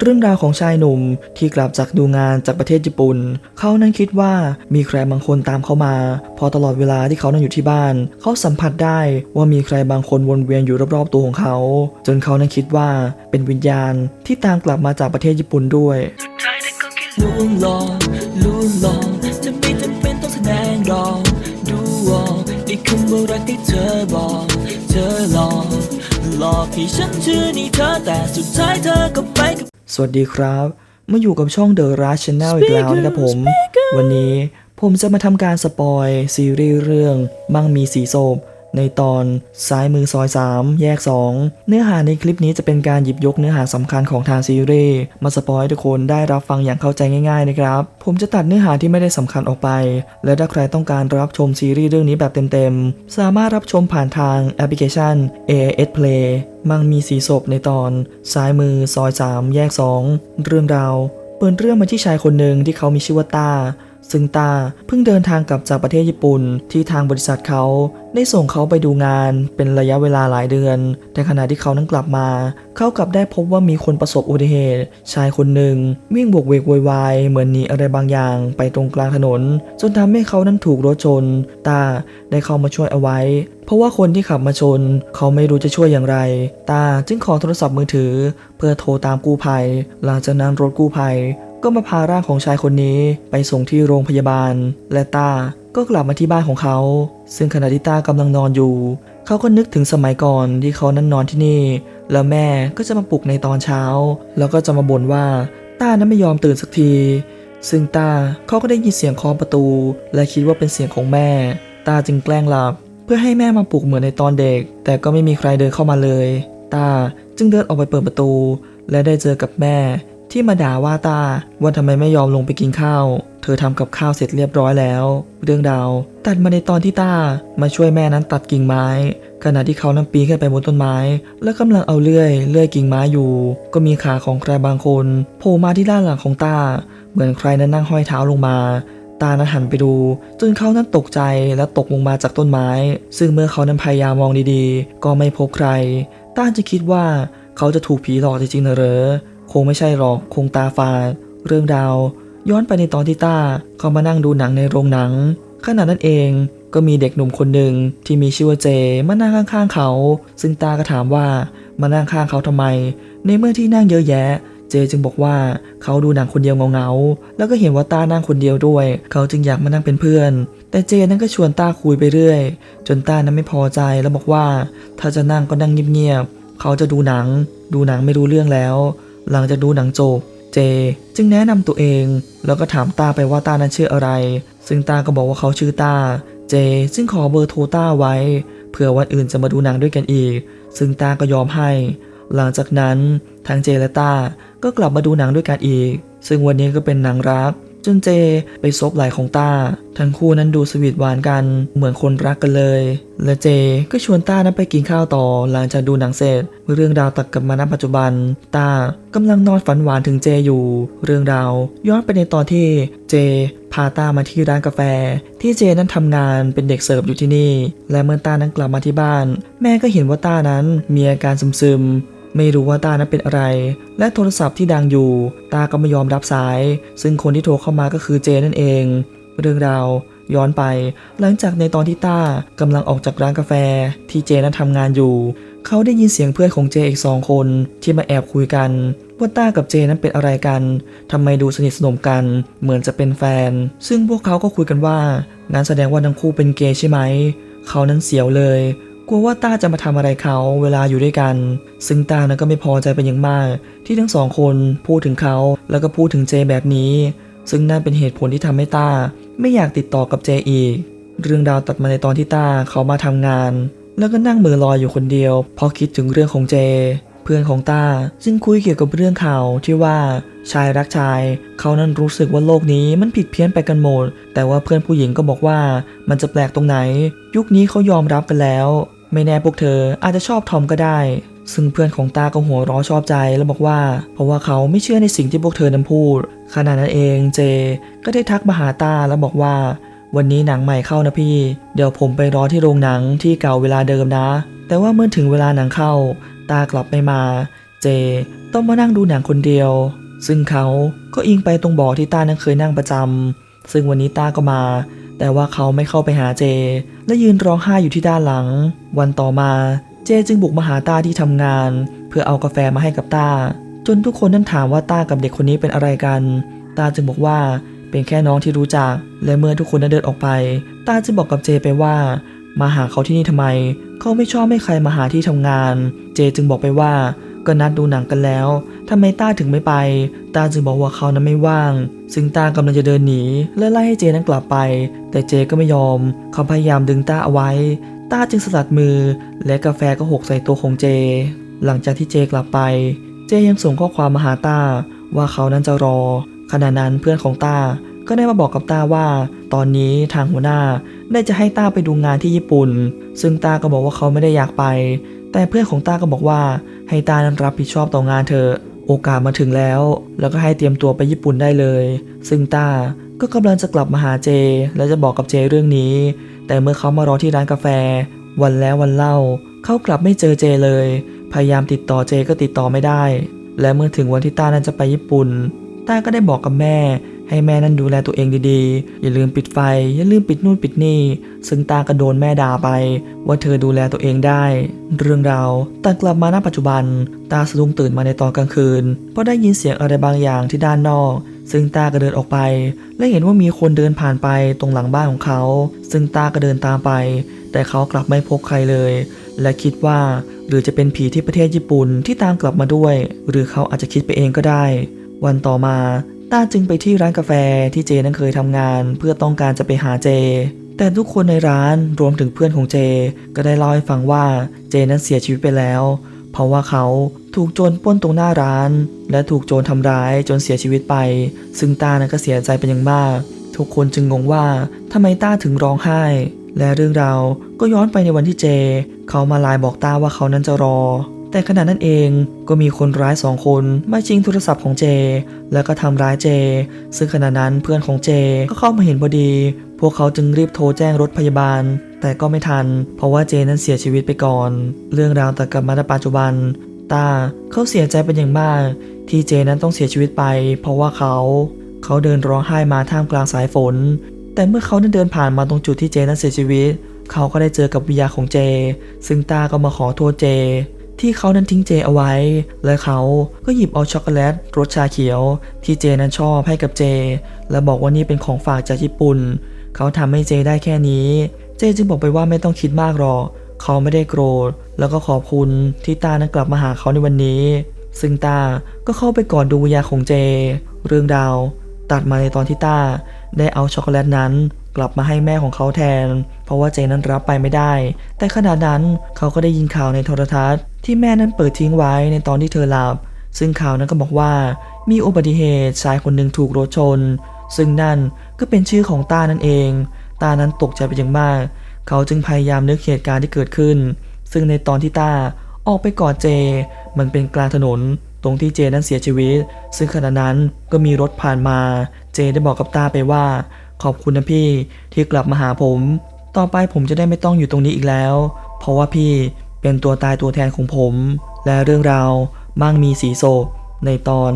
เรื่องราวของชายหนุ่มที่กลับจากดูงานจากประเทศญี่ปุ่น เขานั้นคิดว่ามีใครบางคนตามเขามา พอตลอดเวลาที่เขานั้นอยู่ที่บ้าน เขาสัมผัสได้ว่ามีใครบางคนวนเวียนอยู่รอบๆตัวของเขา จนเขานั้นคิดว่าเป็นวิญญาณที่ตามกลับมาจากประเทศญี่ปุ่นด้วยสุดท้ายเธอกลุ่มลองลุ่มลองจะไม่จำเป็นต้องแสดงรองดูออกในคำว่ารักที่เธอบอก เธอหลอกหลอกให้ฉันเชื่อในเธอแต่สุดท้ายเธอก็ไปกับ สวัสดีครับ มาอยู่กับช่อง The Rush Channel อีกแล้วนะครับผม วันนี้ผมจะมาทำการสปอยซีรีส์เรื่องมั่งมีสีโศพ ในตอนซ้ายมือซอย 3 แยก 2 เนื้อหาในคลิปนี้จะเป็นการหยิบยกเนื้อหาสำคัญของทางซีรีส์มาสปอยให้ทุกคนได้รับฟังอย่างเข้าใจง่ายๆนะครับ ผมจะตัดเนื้อหาที่ไม่ได้สำคัญออกไป และถ้าใครต้องการรับชมซีรีส์เรื่องนี้แบบเต็มๆ สามารถรับชมผ่านทางแอปพลิเคชัน AS Play มังมีสีศพในตอนซ้ายมือซอย 3 แยก 2 เรื่องราวเปิดเรื่องมาที่ชายคนหนึ่งที่เขามีชื่อว่าตา ซึ่งตาเพิ่งเดินทางกลับจากประเทศญี่ปุ่น ที่ทางบริษัทเขาได้ส่งเขาไปดูงานเป็นระยะเวลาหลายเดือน แต่ขณะที่เขานั้นกลับมา เขากลับได้พบว่ามีคนประสบอุบัติเหตุ ชายคนหนึ่ง วิ่งบวกเวกวยวายเหมือนหนีอะไรบางอย่างไปตรงกลางถนน จนทำให้เขานั้นถูกรถชน ตาได้เข้ามาช่วยเอาไว้ เพราะว่าคนที่ขับมาชน เขาไม่รู้จะช่วยอย่างไร ตาจึงขอโทรศัพท์มือถือ เพื่อโทรตามกู้ภัย หลังจากนั้นรถกู้ภัย ก็มาพาร่างของชายคนนี้ไปส่งที่โรงพยาบาล และตาก็กลับมาที่บ้านของเขา ซึ่งขณะที่ตากำลังนอนอยู่ เขาก็นึกถึงสมัยก่อนที่เขานั้นนอนที่นี่ แล้วแม่ก็จะมาปลุกในตอนเช้า แล้วก็จะมาบ่นว่าต้านั้นไม่ยอมตื่นสักที ซึ่งตาเขาก็ได้ยินเสียงเคาะประตู และคิดว่าเป็นเสียงของแม่ ตาจึงแกล้งหลับ เพื่อให้แม่มาปลุกเหมือนในตอนเด็ก แต่ก็ไม่มีใครเดินเข้ามาเลย ตาจึงเดินออกไปเปิดประตู และได้เจอกับแม่ ที่มาด่าว่าตาว่าทำไมไม่ยอมลงไปกินข้าว เธอทำกับข้าวเสร็จเรียบร้อยแล้ว เรื่องราว ตัดมาในตอนที่ตามาช่วยแม่นั้นตัดกิ่งไม้ ขณะที่เขานั้นปีนขึ้นไปบนต้นไม้ และกำลังเอาเลื่อยเลื่อยกิ่งไม้อยู่ ก็มีขาของใครบางคนโผล่มาที่ด้านหลังของตา เหมือนใครนั้นนั่งห้อยเท้าลงมาตานั้นหันไปดู จนเขานั้นตกใจและตกลงมาจากต้นไม้ ซึ่งเมื่อเขานั้นพยายามมองดีๆ ก็ไม่พบใคร ตาจะคิดว่าเขาจะถูกผีหลอกจริงๆนะเหรอ คงไม่ใช่หรอกคงตาฝาดเรื่องราว ย้อนไปในตอนที่ต้าเขามานั่งดูหนังในโรงหนังขณะนั้นเองก็มีเด็กหนุ่มคนหนึ่งที่มีชื่อว่าเจมานั่งข้างๆเขา ซึ่งตาก็ถามว่ามานั่งข้างเขาทำไม ในเมื่อที่นั่งเยอะแยะ เจจึงบอกว่าเขาดูหนังคนเดียวเงาๆแล้วก็เห็นว่าตานั่งคนเดียวด้วย เขาจึงอยากมานั่งเป็นเพื่อน แต่เจนั้นก็ชวนตาคุยไปเรื่อย จนตานั้นไม่พอใจแล้วบอกว่า ถ้าจะนั่งก็นั่งเงียบๆเขาจะดูหนัง ดูหนังไม่รู้เรื่องแล้ว หลังจากดูหนังจบ เจ จึงแนะนำตัวเอง แล้วก็ถามตาไปว่าตานั้นชื่ออะไร ซึ่งตาก็บอกว่าเขาชื่อตา เจซึ่งขอเบอร์โทรตาไว้ เผื่อวันอื่นจะมาดูหนังด้วยกันอีก ซึ่งตาก็ยอมให้ หลังจากนั้นทั้งเจและตาก็กลับมาดูหนังด้วยกันอีก ซึ่งวันนี้ก็เป็นหนังรัก จนเจไปซบไหล่ของต้า ทั้งคู่นั้นดูสวีทหวานกัน เหมือนคนรักกันเลย และเจก็ชวนต้านั้นไปกินข้าวต่อ หลังจากดูหนังเสร็จเรื่องราวตัดกลับมาณปัจจุบัน ต้ากำลังนอนฝันหวานถึงเจอยู่ เรื่องราวย้อนไปในตอนที่เจพาต้ามาที่ร้านกาแฟ ที่เจนั้นทำงานเป็นเด็กเสิร์ฟอยู่ที่นี่ และเมื่อต้านั้นกลับมาที่บ้าน แม่ก็เห็นว่าต้านั้นมีอาการซึมๆ ไม่รู้ว่าตานั้นเป็นอะไร และโทรศัพท์ที่ดังอยู่ ตาก็ไม่ยอมรับสาย ซึ่งคนที่โทรเข้ามาก็คือเจนั่นเอง เรื่องราวย้อนไป หลังจากในตอนที่ต้ากำลังออกจากร้านกาแฟ ที่เจนั้นทำงานอยู่ เขาได้ยินเสียงเพื่อนของเจอีกสองคนที่มาแอบคุยกันว่าต้ากับเจนั้นเป็นอะไรกันทำไมดูสนิทสนมกัน เหมือนจะเป็นแฟน ซึ่งพวกเขาก็คุยกันว่างั้นแสดงว่าทั้งคู่เป็นเกย์ใช่ไหม เขานั้นเสียวเลย กลัวว่าต้าจะมาทำอะไรเขาเวลาอยู่ด้วยกัน ซึ่งต้านั้นก็ไม่พอใจเป็นอย่างมาก ที่ทั้งสองคนพูดถึงเขาแล้วก็พูดถึงเจแบบนี้ ซึ่งนั่นเป็นเหตุผลที่ทำให้ต้าไม่อยากติดต่อกับเจอีก เรื่องราวตัดมาในตอนที่ต้าเขามาทำงาน แล้วก็นั่งมือลอยอยู่คนเดียวเพราะคิดถึงเรื่องของเจ เพื่อนของต้าจึงคุยเกี่ยวกับเรื่องข่าวที่ว่าชายรักชาย เขานั้นรู้สึกว่าโลกนี้มันผิดเพี้ยนไปกันหมด แต่ว่าเพื่อนผู้หญิงก็บอกว่ามันจะแปลกตรงไหน ยุคนี้เขายอมรับกันแล้ว ไม่แน่พวกเธออาจจะชอบทอมก็ได้ ซึ่งเพื่อนของตาก็หัวเร้อชอบใจแล้วบอกว่า เพราะว่าเขาไม่เชื่อในสิ่งที่พวกเธอนั้นพูด ขณะนั้นเองเจ ก็ได้ทักมาหาตาแล้วบอกว่า วันนี้หนังใหม่เข้านะพี่ เดี๋ยวผมไปรอที่โรงหนังที่เก่าเวลาเดิมนะ แต่ว่าเมื่อถึงเวลาหนังเข้า ตากลับไม่มา เจ ต้องมานั่งดูหนังคนเดียว ซึ่งเขาก็อิงไปตรงบ่อที่ตานั้นเคยนั่งประจำซึ่งวันนี้ตาก็มา แต่ว่าเขาไม่เข้าไปหาเจ และยืนร้องไห้อยู่ที่ด้านหลัง วันต่อมาเจจึงบุกมาหาต้าที่ทำงาน เพื่อเอากาแฟมาให้กับต้า จนทุกคนนั้นถามว่าต้ากับเด็กคนนี้เป็นอะไรกันต้าจึงบอกว่าเป็นแค่น้องที่รู้จัก และเมื่อทุกคนนั้นเดินออกไปต้าจึงบอกกับเจไปว่า มาหาเขาที่นี่ทำไม เขาไม่ชอบให้ใครมาหาที่ทำงาน เจจึงบอกไปว่า ก็นัดดูหนังกันแล้วทำไมต้าถึงไม่ไป ต้าจึงบอกว่าเขานั้นไม่ว่าง ซึ่งต้ากำลังจะเดินหนีและไล่ให้เจนั้นกลับไป แต่เจก็ไม่ยอม เขาพยายามดึงต้าเอาไว้ ต้าจึงสลัดมือ และกาแฟก็หกใส่ตัวของเจ หลังจากที่เจกลับไป เจยังส่งข้อความมาหาต้า ว่าเขานั้นจะรอ ขณะนั้นเพื่อนของต้าก็ได้มาบอกกับต้าว่า ตอนนี้ทางหัวหน้าได้จะให้ต้าไปดูงานที่ญี่ปุ่น ซึ่งต้าก็บอกว่าเขาไม่ได้อยากไป แต่เพื่อนของตาก็บอกว่าให้ตานั้นรับผิดชอบต่องานเธอ โอกาสมาถึงแล้ว แล้วก็ให้เตรียมตัวไปญี่ปุ่นได้เลย ซึ่งตาก็กำลังจะกลับมาหาเจ และจะบอกกับเจเรื่องนี้ แต่เมื่อเขามารอที่ร้านกาแฟ วันแล้ววันเล่า เขากลับไม่เจอเจเลย พยายามติดต่อเจก็ติดต่อไม่ได้ และเมื่อถึงวันที่ตานั้นจะไปญี่ปุ่นตาก็ได้บอกกับแม่ ให้แม่นั้นดูแลตัวเองดีๆ อย่าลืมปิดไฟ อย่าลืมปิดนู่นปิดนี่ ซึ่งตาก็โดนแม่ด่าไป ว่าเธอดูแลตัวเองได้ เรื่องราวตัดกลับมาณปัจจุบัน ตาสะดุ้งตื่นมาในตอนกลางคืน เพราะได้ยินเสียงอะไรบางอย่างที่ด้านนอก ซึ่งตาก็เดินออกไป และเห็นว่ามีคนเดินผ่านไปตรงหลังบ้านของเขา ซึ่งตาก็เดินตามไป แต่เขากลับไม่พบใครเลย และคิดว่า หรือจะเป็นผีที่ประเทศญี่ปุ่นที่ตามกลับมาด้วย หรือเขาอาจจะคิดไปเองก็ได้วันต่อมา ต้าจึงไปที่ร้านกาแฟที่เจนั้นเคยทำงาน เพื่อต้องการจะไปหาเจ แต่ทุกคนในร้านรวมถึงเพื่อนของเจ ก็ได้เล่าให้ฟังว่าเจนั้นเสียชีวิตไปแล้ว เพราะว่าเขาถูกโจรป้นตรงหน้าร้าน และถูกโจรทำร้ายจนเสียชีวิตไป ซึ่งต้านั้นก็เสียใจเป็นอย่างมาก ทุกคนจึงงงว่าทำไมต้าถึงร้องไห้ และเรื่องราวก็ย้อนไปในวันที่เจ เขามาไลน์บอกต้าว่าเขานั้นจะรอ แต่ขณะนั้นเองก็มีคนร้ายสองคนมาชิงโทรศัพท์ของเจ แล้วก็ทำร้ายเจ ซึ่งขณะนั้นเพื่อนของเจก็เข้ามาเห็นพอดี พวกเขาจึงรีบโทรแจ้งรถพยาบาล แต่ก็ไม่ทัน เพราะว่าเจนั้นเสียชีวิตไปก่อน เรื่องราวแตัดกลับมาในปัจจุบันตาเขาเสียใจเป็นอย่างมาก ที่เจนั้นต้องเสียชีวิตไป เพราะว่าเขา เขาเดินร้องไห้มาท่ามกลางสายฝน แต่เมื่อเขาเดินผ่านมาตรงจุดที่เจนั้นเสียชีวิต เขาก็ได้เจอกับวิญญาของเจ ซึ่งตาก็มาขอโทษเจ ที่เขานั้นทิ้งเจเอาไว้ และเขาก็หยิบเอาช็อกโกแลตรสชาเขียว ที่เจนั้นชอบให้กับเจ และบอกว่านี่เป็นของฝากจากญี่ปุ่น เขาทำให้เจได้แค่นี้ เจจึงบอกไปว่าไม่ต้องคิดมากหรอกเขาไม่ได้โกรธ แล้วก็ขอบคุณที่ตานั้นกลับมาหาเขาในวันนี้ ซึ่งตาก็เข้าไปกอดดูวิญญาณของเจ เรื่องราว ตัดมาในตอนที่ตาได้เอาช็อกโกแลตนั้น กลับมาให้แม่ของเขาแทน เพราะว่าเจนั้นรับไปไม่ได้ แต่ขณะนั้นเขาก็ได้ยินข่าวในโทรทัศน์ที่แม่นั้นเปิดทิ้งไว้ในตอนที่เธอหลับ ซึ่งข่าวนั้นก็บอกว่า มีอุบัติเหตุชายคนหนึ่งถูกรถชน ซึ่งนั่นก็เป็นชื่อของต้านั่นเองต้านั้นตกใจเป็นอย่างมาก เขาจึงพยายามนึกเหตุการณ์ที่เกิดขึ้น ซึ่งในตอนที่ต้าออกไปกอดเจ มันเป็นกลางถนนตรงที่เจนั้นเสียชีวิต ซึ่งขณะนั้นก็มีรถผ่านมา เจได้บอกกับต้าไปว่าขอบคุณนะพี่ที่กลับมาหาผม ต่อไปผมจะได้ไม่ต้องอยู่ตรงนี้อีกแล้ว เพราะว่าพี่เป็นตัวตายตัวแทนของผม และเรื่องราวมั่งมีสีโศกในตอน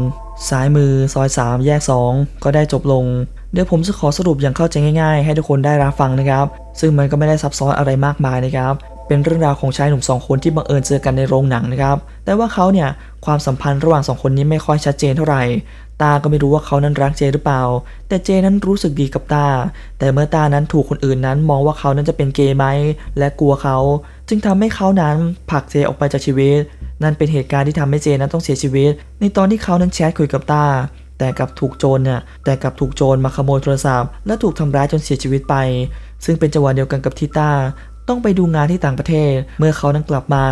ซ้ายมือซอย 3 แยก 2 ก็ได้จบลง เดี๋ยวผมจะขอสรุปอย่างเข้าใจง่าย ๆ ให้ทุกคนได้รับฟังนะครับ ซึ่งมันก็ไม่ได้ซับซ้อนอะไรมากมายนะครับ เป็นเรื่องราวของชายหนุ่มสองคนที่บังเอิญเจอกันในโรงหนังนะครับ แต่ว่าเขาเนี่ยความสัมพันธ์ระหว่างสองคนนี้ไม่ค่อยชัดเจนเท่าไหร่ ตาก็ไม่รู้ว่าเขานั้นรักเจหรือเปล่า แต่เจนั้นรู้สึกดีกับตา แต่เมื่อตานั้นถูกคนอื่นนั้นมองว่าเขานั้นจะเป็นเกย์ไหมและกลัวเขา จึงทำให้เขานั้นผลักเจออกไปจากชีวิต นั่นเป็นเหตุการณ์ที่ทำให้เจนั้นต้องเสียชีวิต ในตอนที่เขานั้นแชทคุยกับตา แต่กับถูกโจรเนี่ยแต่กับถูกโจรมาขโมยโทรศัพท์และถูกทำร้ายจนเสียชีวิตไป ซึ่งเป็นจังหวะเดียวกันกับที่ตา ต้องไปดูงานที่ต่างประเทศ เมื่อเขานั้นกลับมา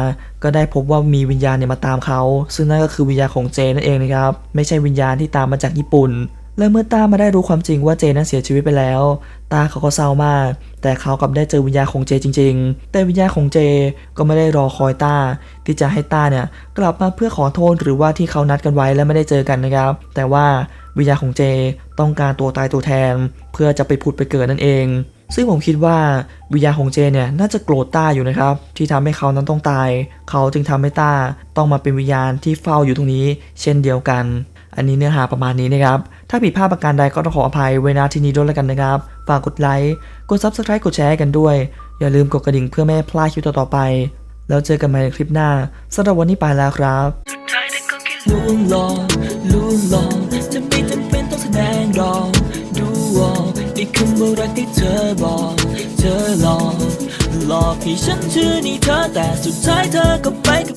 ก็ได้พบว่ามีวิญญาณเนี่ยมาตามเขา ซึ่งนั่นก็คือวิญญาณของเจนั่นเองนะครับ ไม่ใช่วิญญาณที่ตามมาจากญี่ปุ่น และเมื่อต้ามาได้รู้ความจริงว่าเจนั้นเสียชีวิตไปแล้ว ตาเขาก็เศร้ามาก แต่เขากลับได้เจอวิญญาณของเจจริง ๆ แต่วิญญาณของเจก็ไม่ได้รอคอยต้า ที่จะให้ต้าเนี่ยกลับมาเพื่อขอโทษหรือว่าที่เขานัดกันไว้และไม่ได้เจอกันนะครับ แต่ว่าวิญญาณของเจต้องการตัวตายตัวแทน เพื่อจะไปผุดไปเกิดนั่นเอง ซึ่งผมคิดว่าวิญญาณของเจเนี่ยน่าจะโกรธต้าอยู่นะครับ ที่ทำให้เขานั้นต้องตาย เขาจึงทำให้ต้าต้องมาเป็นวิญญาณที่เฝ้าอยู่ตรงนี้ เช่นเดียวกัน อันนี้เนื้อหาประมาณนี้นะครับ ถ้าผิดพลาดประการใดก็ต้องขออภัยไว้ณที่นี้ด้วยแล้วกันนะครับ ฝากกดไลค์ กด Subscribe กดแชร์กันด้วย อย่าลืมกดกระดิ่งเพื่อไม่พลาดคลิปต่อๆไป แล้วเจอกันใหม่ในคลิปหน้าสำหรับวันนี้ไปแล้วครับ คำว่ารักที่เธอบอก เธอหลอกหลอกให้ฉันเชื่อในเธอแต่สุดท้ายเธอก็ไปกับ